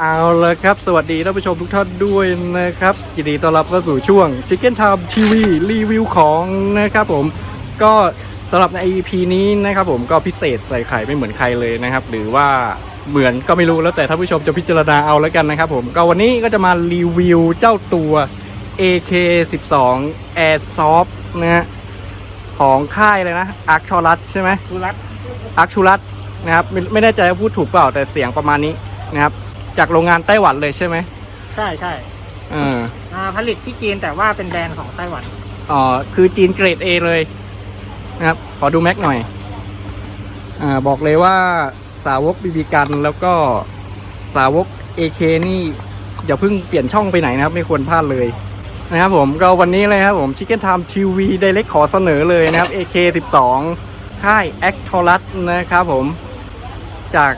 เอาละครับ สวัสดีท่านผู้ชมทุกท่านด้วยนะครับยินดีต้อนรับเข้าสู่ช่วง Chicken Time TV รีวิวของนะครับผมก็สำหรับใน EP นี้นะครับผมก็พิเศษใส่ไข่ไม่เหมือนใครเลยนะครับ หรือว่าเหมือนก็ไม่รู้แล้วแต่ท่านผู้ชมจะพิจารณาเอาแล้วกันนะครับผมก็วันนี้ก็จะมารีวิวเจ้าตัว AK12 Airsoft นะฮะของค่ายเลยนะ a r c t o r u s ใช่ไหมสุรัตน์อาร์คชูรัตนะครับไม่ไม่แน่ใจว่าพูดถูกเปล่าแต่เสียงประมาณนี้นะครับ จากโรงงานไต้หวันเลยใช่ไหมใช่ใช่เอออ่าผลิตที่จีนแต่ว่าเป็นแบรนด์ของไต้หวัน อ๋อคือจีนเกรด A เลยนะครับขอดูแม็กหน่อย อ่าบอกเลยว่าสาวกบีบีกันแล้วก็สาวก AK นี่อย่าเพิ่งเปลี่ยนช่องไปไหนนะครับ ไม่ควรพลาดเลยนะครับผมก็วันนี้เลยครับผม Chicken Time TV Direct ขอเสนอเลยนะครับ AK 12ค่าย a c t o r u s นะครับผมจาก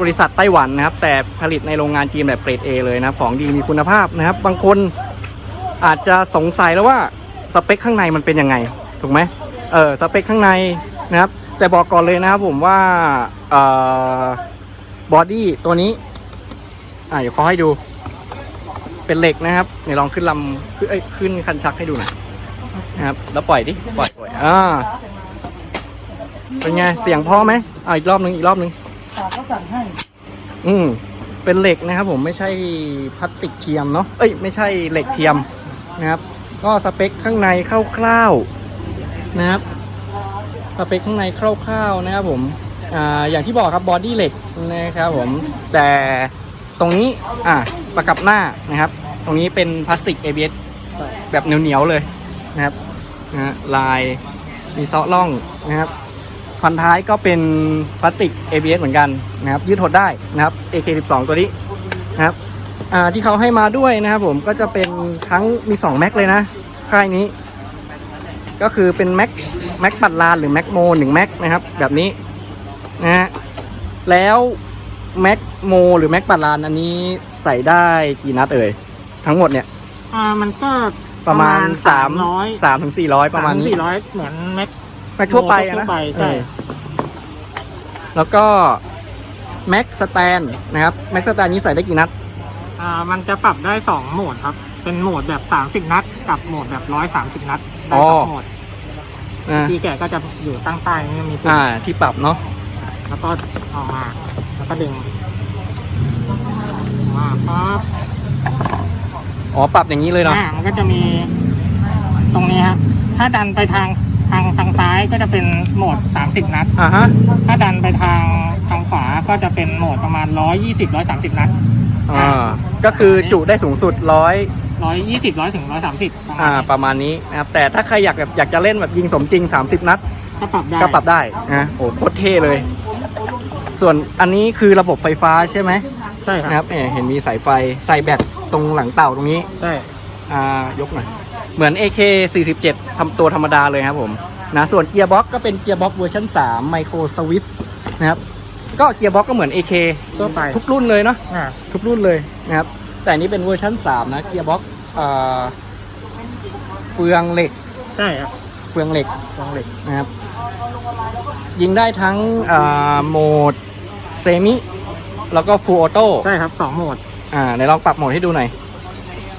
บริษัทไต้หวันนะครับ แต่ผลิตในโรงงานจีนแบบเกรด A เลยนะครับ ของดีมีคุณภาพนะครับ บางคนอาจจะสงสัยแล้วว่าสเปคข้างในมันเป็นยังไง ถูกไหมเออสเปคข้างในนะครับ แต่บอกก่อนเลยนะครับผมว่าเอ่อบอดี้ตัวนี้ อ่าเดี๋ยวขอให้ดู เป็นเหล็กนะครับเดี๋ยวลองขึ้นลำขึ้นเอ้ยขึ้นคันชักให้ดูหน่อยนะครับ แล้วปล่อยดิปล่อยปล่อยอ่าเป็นไงเสียงพอไหมอ่าอีกรอบนึงอีกรอบนึง ฝากเขาสั่งให้ อืม เป็นเหล็กนะครับผมไม่ใช่พลาสติกเทียมเนาะ เอ้ยไม่ใช่เหล็กเทียมนะครับ ก็สเปคข้างในคร่าวๆนะครับ สเปคข้างในคร่าวๆนะครับผมอ่าอย่างที่บอกครับบอดี้เหล็กนะครับผม แต่ตรงนี้อ่าประกับหน้านะครับ ตรงนี้เป็นพลาสติก ABS แบบเหนียวๆเลยนะครับนะฮะลายมีเซาะล่องนะครับ พันท้ายก็เป็นพลาสติก ABS เหมือนกันนะครับ ยืดหดได้นะครับ AK12 ตัวนี้นะครับอ่าที่เขาให้มาด้วยนะครับผมก็จะเป็นทั้งมี 2 แม็กเลยนะ ค่ายนี้ ก็คือเป็นแม็กแม็กปัดลานหรือแม็กโม1แม็กนะครับ แบบนี้นะฮะแล้วแม็กโมหรือแม็กปัดลานอันนี้ใส่ได้กี่นัดเอ่ยทั้งหมดเนี่ยอ่ามันก็ประมาณสามร้อย3 3ถึง400ประมาณนี้สี่ร้อยเหมือนแม็กแม็กทั่วไปอะทั่นะวไปใช่เออ แล้วก็แม็กสแตนนะครับแม็กสแตนนี้ใส่ได้กี่นัด อ่ามันจะปรับได้สองโหมดครับ เป็นโหมดแบบสามสิบนัด กับโหมดแบบร้อยสามสิบนัดได้สองโหมดนะที่แกก็จะอยู่ตั้งใต้นี่มีปุ่มอ่าที่ปรับเนาะแล้วก็ออกมา แล้วก็ดึงมาปั๊บอ๋อปรับอย่างนี้เลยเนาะอ่ามันก็จะมีตรงนี้ฮะถ้าดันไปทาง ทางทางซ้ายก็จะเป็นโหมด 30 นัด อ่าฮะ ถ้าดันไปทางทางขวาก็จะเป็นโหมดประมาณ 120 130 นัด อ่า ก็คือจุได้สูงสุดร้อย120 100ถึง130ประมาอ่า ณนี้ประมาณนี้นะครับ แต่ถ้าใครอยากแบบอยากจะเล่นแบบยิงสมจริง 30 นัด ก็ปรับได้ก็ปรับได้นะโอ้โคตรเท่เลย ส่วนอันนี้คือระบบไฟฟ้าใช่ไหมใช่คนะครัรับบเอ่เห็นมีสายไฟใส่แบตตรงหลังเต่าตรงนี้ ใช่อ่ายกหน่อย เหมือน AK 47ทำตัวธรรมดาเลยครับผมนะส่วนเกียร์บ็อกก็เป็นเกียร์บ็อกเวอร์ชัน3ไมโครสวิตนะครับก็เกียร์บ็อกก็เหมือน AK ทั่วไปทุกรุ่นเลยเนาะอ่าทุกรุ่นเลยนะครับแต่อันนี้เป็นเวอร์ชัน3นะเกียร์บ็อกเฟืองเหล็กใช่ครับเฟืองเหล็กลองเหล็กนะครับยิงได้ทั้งอ่าโหมดเซมิแล้วก็ฟูลออโต้ใช่ครับสองโหมดอ่าไหนลองปรับโหมดให้ดูหน่อย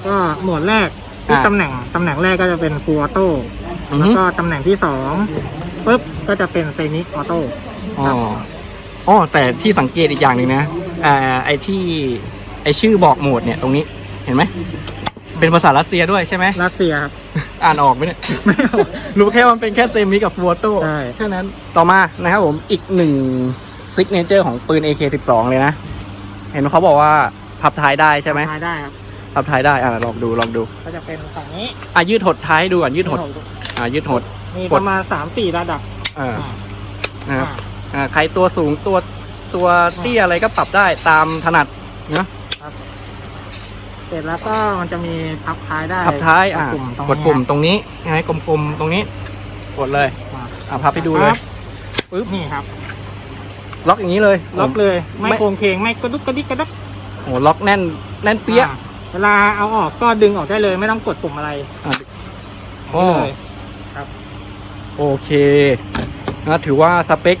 ก็โหมดแรก ที่อ่าตำแหน่งตำแหน่งแรกก็จะเป็นฟูลออโต้อือแล้วฮึก็ตำแหน่งที่สองปุ๊บก็จะเป็นเซมิออโต้อ๋ออ๋อแต่ที่สังเกตอีกอย่างหนึ่งนะอ่าไอที่ไอชื่อบอกโหมดเนี่ยตรงนี้เห็นไหมเป็นภาษารัสเซียด้วยใช่ไหมรัสเซียครับ อ่านออกไหมเนี่ยไม่เอารู้แค่มันเป็นแค่เซมิกับฟูโต้ใช่ แค่นั้นต่อมานะครับผมอีกหนึ่งซิกเนเจอร์ของปืน AK12 เลยนะ เห็นว่าเขาบอกว่าพับท้ายได้ใช่ไหม ทายได้ครับ พับท้ายได้อ่าลองดูลองดูก็จะเป็นฝั่งนี้อะยืดหดท้ายให้ดูก่อนยืดหด อ่ายืดหด มีกปดระมาณสามสี่ระดับอ่าอ่านะครับอ่าอ่าใครตัวสูงตัวตัวเตี้ยอะไรก็ปรับได้ตามถนัดนะเสร็จแล้วก็มันจะมีพับท้ายได้พับท้ายอะกดปุ่มตรงกดปุ่มตรงนี้ไงกลมๆตรงนี้กดเลยอ่าอะพับให้ดูเลยปึ๊บนี่ครับ ล็อกอย่างนี้เลย ล็อกเลย ไม่ไม่โครงเคงไม่กระดุกกระดิกกระดักโอ้ล็อกแน่นแน่นเปี้ยอ่า เวลาเอาออกก็ดึงออกได้เลย ไม่ต้องกดปุ่มอะไรอะนี่เลยโอเคนะถือว่าสเปค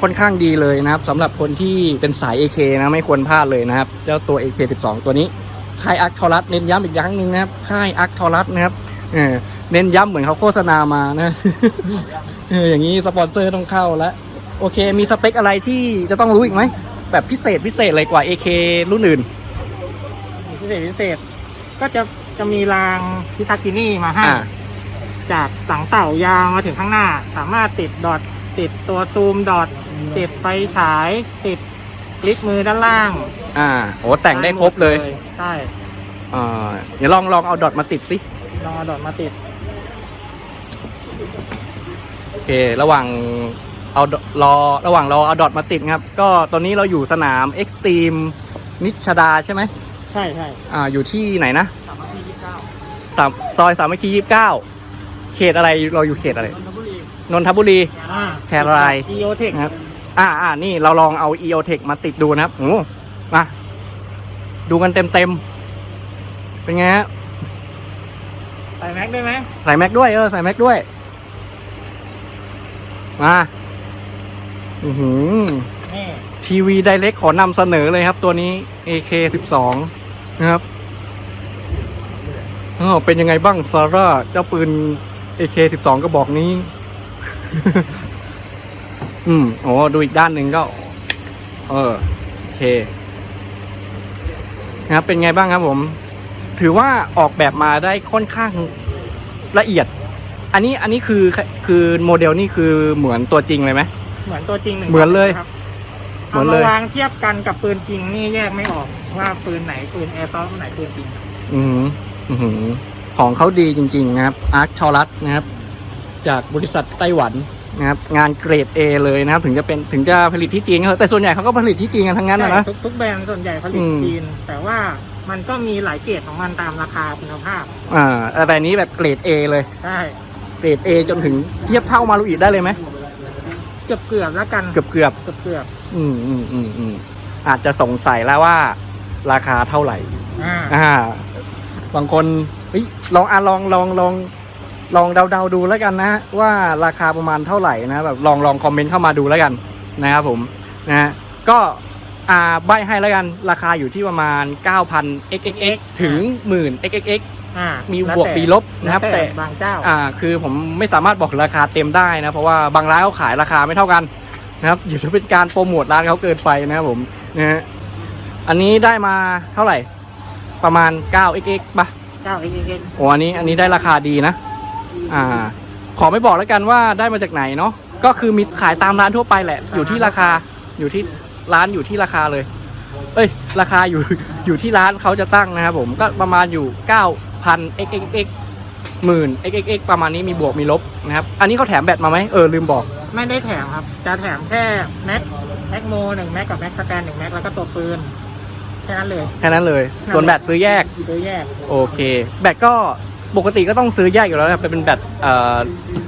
ค่อนข้างดีเลยนะครับสำหรับคนที่เป็นสาย AK นะ ไม่ควรพลาดเลยนะครับ เจ้าตัว AK12 ตัวนี้ ค่ายอาร์คทอรัสเน้นย้ำอีกครั้งหนึ่งนะครับ ค่ายอาร์คทอรัสนะครับเออเน้นย้ำเหมือนเขาโฆษณามานะ เอออย่างนี้สปอนเซอร์ต้องเข้าแล้ว โอเค มีสเปคอะไรที่จะต้องรู้อีกไหม แบบพิเศษพิเศษเลยกว่า AK รุ่นอื่นพิเศ ษพิเศษ ก็จะจะมีรางพิทากินี่มาให้ อ่า จากสังเต่ายาวมาถึงข้างหน้า สามารถติดดอทติดตัวซูมดอทติดไฟฉาย ติดลิกมือด้านล่างอ่าโอ้แต่งได้ครบเลยใช่อ่าเดี๋ยวลองลองเอาดอทมาติดสิลองเอาดอทมาติด โอเค ระหว่างเอาดรอระหว่างรอเอาดอทมาติดครับ ก็ตอนนี้เราอยู่สนาม Extreme นิชดาใช่ไหม ใช่ใช่อ่าอยู่ที่ไหนนะสามารถที่ยี่สิบเก้าสามซอยสามัคคียี่สิบเก้าเขตอะไรเราอยู่เขตอะไร นนทบุรีนนทบุรี อ่าแคราย อีโอเทคนะครับอ่าอ่านี่เราลองเอา EOTech มาติดดูนะครับโอ้มาดูกันเต็มเต็มๆเป็นไงฮะใส่แม็กได้ไหมใส่แม็กด้วยเออใส่แม็กด้วย มาอือหือ นี่ทีวีไดเรกขอนำเสนอเลยครับตัวนี้ AK 12 นะครับอ๋อเป็นยังไงบ้างซาร่า เจ้าปืน AK 12 ก็บอกนี้ อืมโอ้ดูอีกด้านหนึ่งก็ เออ โอเค นะครับ เป็นไงบ้างครับผม ถือว่าออกแบบมาได้ค่อนข้างละเอียด อันนี้อันนี้คือคือโมเดลนี่คือเหมือนตัวจริงเลยไหมเหมือนตัวจริงหนึ่งเหมือนเลย ครับเหมืเอาอนเลมาย วางเทียบกันกับปืนจริงนี่แยกไม่ออกว่าปืนไหนปืนแอร์ซอฟไหนปืนจริง อือหืออือหือของเขาดีจริง ๆ นะครับ อาร์คชอรัสนะครับ จากบริษัทไต้หวันนะครับ งานเกรด A เลยนะครับ ถึงจะเป็นถึงจะผลิตที่จีนก็เถอะแต่ส่วนใหญ่เขาก็ผลิตที่จีนกันทั้งนั้นนะนะ ใช่ทุกทุกแบรนด์ส่วนใหญ่ผลิอืตมจีน แต่ว่ามันก็มีหลายเกรดของมันตามราคาคุณภาพอ่าแต่อันนี้แบบเกรด A เลย ใช่เกรด A จนถึงเทียบเท่ามารุอิได้เลยไหม เกือบเกือบๆแล้วกันเกือบเกือบเกือบเกือบๆอืมอืมอืมอืมอาจจะสงสัยแล้วว่า ราคาเท่าไหร่ ๆอ่าอ่าบางคนเฮ้ยลองอะลองลองลองลองเดาๆดูแล้วกันนะว่าราคาประมาณเท่าไหร่นะแบบลองลองคอมเมนต์เข้ามาดูแล้วกันนะครับผมนะฮะก็อ่าใบให้แล้วกันราคาอยู่ที่ประมาณ 9,000 xxx ถึง 10,000 xxx อ่ามีแล้วบวกแต่มีลบนะครับแล้วแต่บางเจ้าอ่าคือผมไม่สามารถบอกราคาเต็มได้นะเพราะว่าบางร้านเขาขายราคาไม่เท่ากันนะครับอยู่ที่เป็นการโปรโมทร้านเขาเกินไปนะครับผมนะฮะอันนี้ได้มาเท่าไหร่ ประมาณ 9xx ป่ะเจ้าเอ็กเอ็กโอ้อันนี้อันนี้ได้ราคาดีนะ อ่า ขอไม่บอกแล้วกันว่าได้มาจากไหนเนาะก็คือมีขายตามร้านทั่วไปแหละ อยู่ที่ราคาอยู่ที่ร้านอยู่ที่ราคาเลย เอ้ย ราคาอยู่อยู่ที่ร้านเขาจะตั้งนะครับผมก็ประมาณอยู่ 9,000 xxx หมื่น xxx ประมาณนี้มีบวกมีลบนะครับ อันนี้เขาแถมแบตมาไหมเออลืมบอก ไม่ได้แถมครับ จะแถมแค่แม็กแม็กโมหนึ่งแม็กกับแม็กสแกนหนึ่งแม็กแล้วก็ตัวปืนแค่นั้นเลย แค่นั้นเลย ส่วนแบตซื้อแยก ซื้อแยก โอเค แบตก็ปกติก็ต้องซื้อแยกอยู่แล้วนะครับเป็นแบตเอ่อ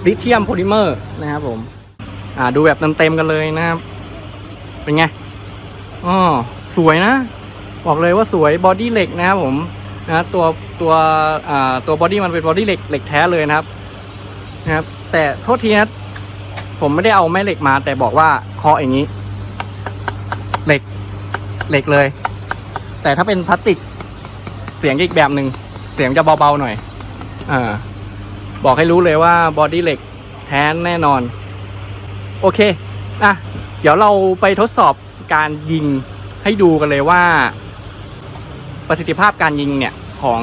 ลิเธียมโพลิเมอร์นะครับผม อ่าดูแบบเต็มๆกันเลยนะครับ เป็นไงอ๋อสวยนะ บอกเลยว่าสวยบอดี้เหล็กนะครับผม นะตัวตัวอ่าตัวบอดี้มันเป็นบอดี้เหล็กเหล็กแท้เลยนะครับนะครับ แต่โทษทีนะผมไม่ได้เอาแม่เหล็กมา แต่บอกว่าเคาะอย่างนี้ เหล็กเหล็กเลย แต่ถ้าเป็นพลาสติก เสียงอีกแบบหนึ่งเสียงจะเบาๆหน่อยอ่าบอกให้รู้เลยว่าบอดี้เหล็กแท้แน่นอน โอเคอะเดี๋ยวเราไปทดสอบการยิงให้ดูกันเลยว่า ประสิทธิภาพการยิงเนี่ยของ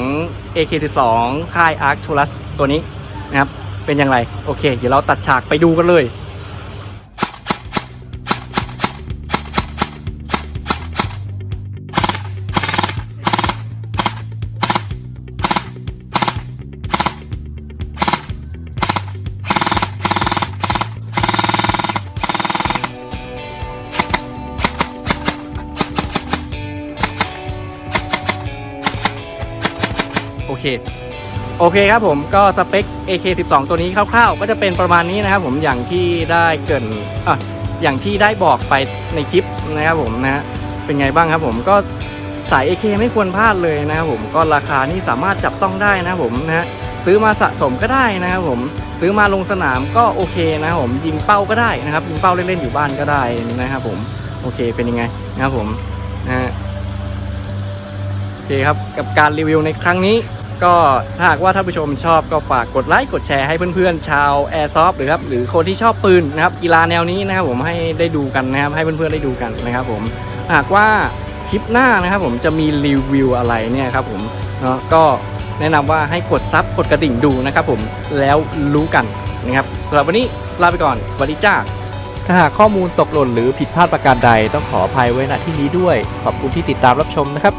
AK12 ค่าย Arc t u r u s ตัวนี้นะครับ เป็นอย่างไร โอเค เดี๋ยวเราตัดฉากไปดูกันเลย เค โอเคครับผมก็สเปค AK12 ตัวนี้คร่าวๆ ก็จะเป็นประมาณนี้นะครับผมอย่างที่ได้เกินอะอย่างที่ได้บอกไปในคลิปนะครับผมนะเป็นไงบ้างครับผมก็สาย AK ไม่ควรพลาดเลยนะครับผมก็ราคานี่สามารถจับต้องได้นะครับผมนะฮะซื้อมาสะสมก็ได้นะครับผมซื้อมาลงสนามก็โอเคนะครับผมยิงเป้าก็ได้นะครับยิงเป้าเล่นๆอยู่บ้านก็ได้นะครับผมโอเคเป็นยังไงนะครับผมนะฮะโอเคครับกับการรีวิวในครั้งนี้ ก็ถ้าหากว่าท่านผู้ชมชอบก็ฝากกดไลค์กดแชร์ให้เพื่อนๆ ชาว Airsoft หรือครับหรือคนที่ชอบปืนนะครับกีฬาแนวนี้นะครับผมให้ได้ดูกันนะครับให้เพื่อนๆได้ดูกันนะครับผมหากว่าคลิปหน้านะครับผมจะมีรีวิวอะไรเนี่ยครับผมเนาะก็แนะนำว่าให้กดซับกดกระดิ่งดูนะครับผมแล้วรู้กันนะครับสำหรับวันนี้ลาไปก่อนสวัสดีจ้าถ้าหากข้อมูลตกหล่นหรือผิดพลาดประการใดต้องขออภัยไว้ณที่นี้ด้วย ขอบคุณที่ติดตามรับชมนะครับ